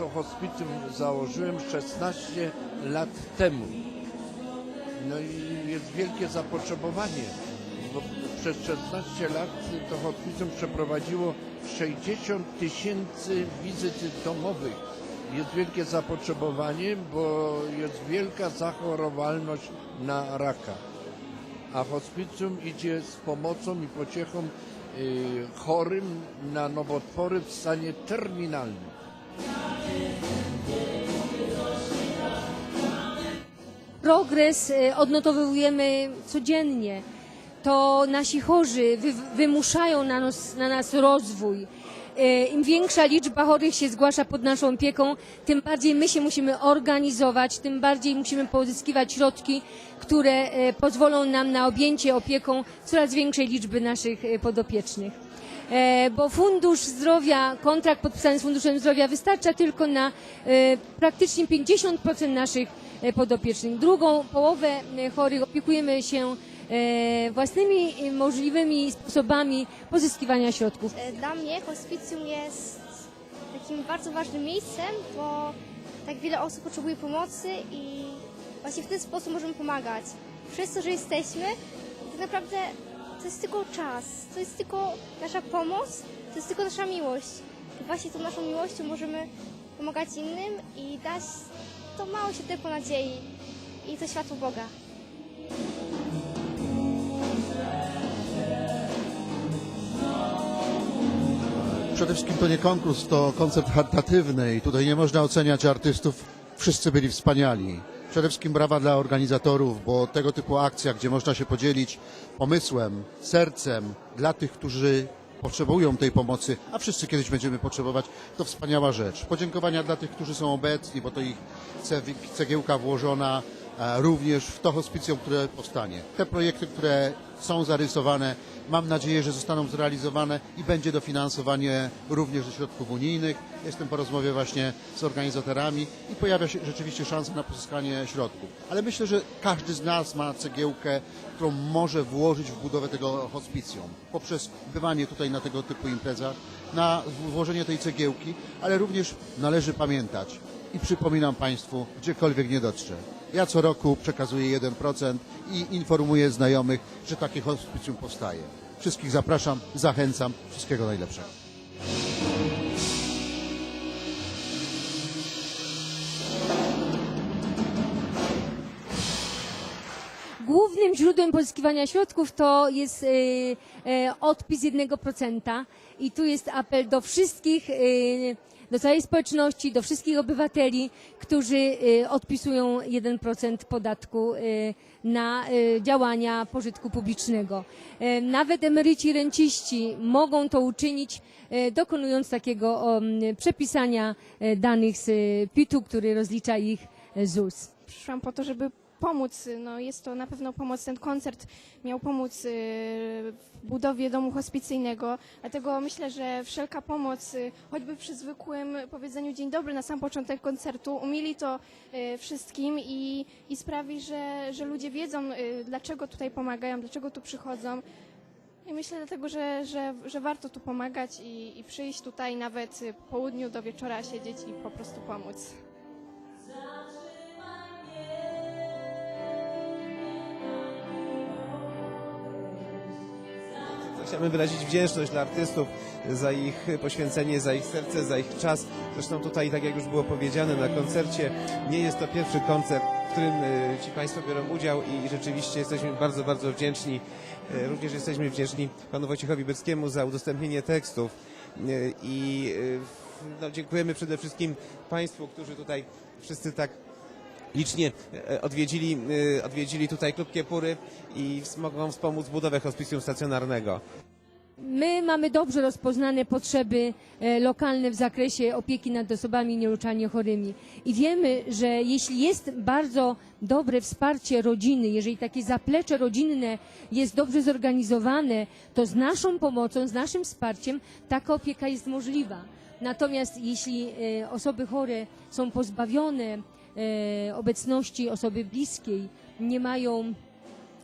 to hospicjum założyłem 16 lat temu. No i jest wielkie zapotrzebowanie, bo przez 16 lat to hospicjum przeprowadziło 60 tysięcy wizyt domowych. Jest wielkie zapotrzebowanie, bo jest wielka zachorowalność na raka. A hospicjum idzie z pomocą i pociechą y, chorym na nowotwory w stanie terminalnym. Progres e, odnotowujemy codziennie. To nasi chorzy wy, wymuszają na nas, na nas rozwój. E, Im większa liczba chorych się zgłasza pod naszą opieką, tym bardziej my się musimy organizować, tym bardziej musimy pozyskiwać środki, które e, pozwolą nam na objęcie opieką coraz większej liczby naszych podopiecznych. E, bo Fundusz Zdrowia, kontrakt podpisany z Funduszem Zdrowia wystarcza tylko na e, praktycznie 50% naszych e, podopiecznych. Drugą połowę chorych opiekujemy się własnymi możliwymi sposobami pozyskiwania środków. Dla mnie hospicjum jest takim bardzo ważnym miejscem, bo tak wiele osób potrzebuje pomocy i właśnie w ten sposób możemy pomagać. Przez to, że jesteśmy, tak naprawdę to jest tylko czas, to jest tylko nasza pomoc, to jest tylko nasza miłość. Właśnie tą naszą miłością możemy pomagać innym i dać to małe światełko nadziei i to światło Boga. Przede wszystkim to nie konkurs, to koncept charytatywny i tutaj nie można oceniać artystów. Wszyscy byli wspaniali. Przede wszystkim brawa dla organizatorów, bo tego typu akcja, gdzie można się podzielić pomysłem, sercem dla tych, którzy potrzebują tej pomocy, a wszyscy kiedyś będziemy potrzebować, to wspaniała rzecz. Podziękowania dla tych, którzy są obecni, bo to ich cegiełka włożona e, również w to hospicjum, które powstanie. Te projekty, które są zarysowane, mam nadzieję, że zostaną zrealizowane i będzie dofinansowanie również ze środków unijnych. Jestem po rozmowie właśnie z organizatorami i pojawia się rzeczywiście szansa na pozyskanie środków. Ale myślę, że każdy z nas ma cegiełkę, którą może włożyć w budowę tego hospicjum poprzez bywanie tutaj na tego typu imprezach, na włożenie tej cegiełki, ale również należy pamiętać i przypominam Państwu, gdziekolwiek nie dotrze. Ja co roku przekazuję 1% i informuję znajomych, że takie hospicjum powstaje. Wszystkich zapraszam, zachęcam, wszystkiego najlepszego. Źródłem pozyskiwania środków to jest e, e, odpis 1% i tu jest apel do wszystkich, e, do całej społeczności, do wszystkich obywateli, którzy odpisują 1% podatku na działania pożytku publicznego. Nawet emeryci renciści mogą to uczynić, dokonując takiego przepisania danych z PIT-u, który rozlicza ich ZUS. przyszłam po to, żeby pomóc. No, jest to na pewno pomoc. Ten koncert miał pomóc y, w budowie domu hospicyjnego. Dlatego myślę, że wszelka pomoc, y, choćby przy zwykłym powiedzeniu dzień dobry na sam początek koncertu, umili to y, wszystkim i, i sprawi, że, że ludzie wiedzą, dlaczego tutaj pomagają, dlaczego tu przychodzą. I myślę dlatego, że, że, że warto tu pomagać i, i przyjść tutaj nawet po południu do wieczora siedzieć i po prostu pomóc. Chciałbym wyrazić wdzięczność dla artystów za ich poświęcenie, za ich serce, za ich czas. Zresztą tutaj, tak jak już było powiedziane na koncercie, nie jest to pierwszy koncert, w którym e, ci Państwo biorą udział i rzeczywiście jesteśmy bardzo, bardzo wdzięczni. E, Również jesteśmy wdzięczni panu Wojciechowi Byrskiemu za udostępnienie tekstów E, i no, dziękujemy przede wszystkim Państwu, którzy tutaj wszyscy tak licznie e, odwiedzili, e, odwiedzili tutaj Klub Kiepury i mogą wspomóc budowę hospicjum stacjonarnego. My mamy dobrze rozpoznane potrzeby e, lokalne w zakresie opieki nad osobami nieuleczalnie chorymi i wiemy, że jeśli jest bardzo dobre wsparcie rodziny, jeżeli takie zaplecze rodzinne jest dobrze zorganizowane, to z naszą pomocą, z naszym wsparciem taka opieka jest możliwa. Natomiast jeśli osoby chore są pozbawione obecności osoby bliskiej, nie mają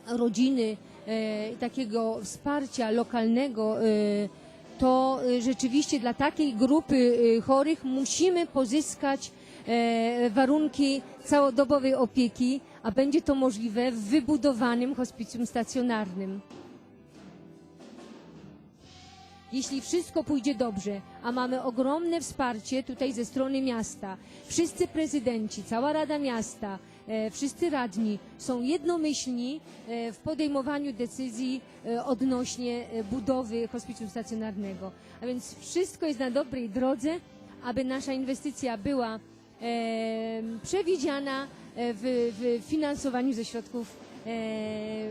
rodziny, e, takiego wsparcia lokalnego, e, to e, rzeczywiście dla takiej grupy e, chorych musimy pozyskać e, warunki całodobowej opieki, a będzie to możliwe w wybudowanym hospicjum stacjonarnym. Jeśli wszystko pójdzie dobrze, a mamy ogromne wsparcie tutaj ze strony miasta, wszyscy prezydenci, cała Rada Miasta, e, wszyscy radni są jednomyślni e, w podejmowaniu decyzji e, odnośnie e, budowy hospicjum stacjonarnego. A więc wszystko jest na dobrej drodze, aby nasza inwestycja była e, przewidziana w, w finansowaniu ze środków e.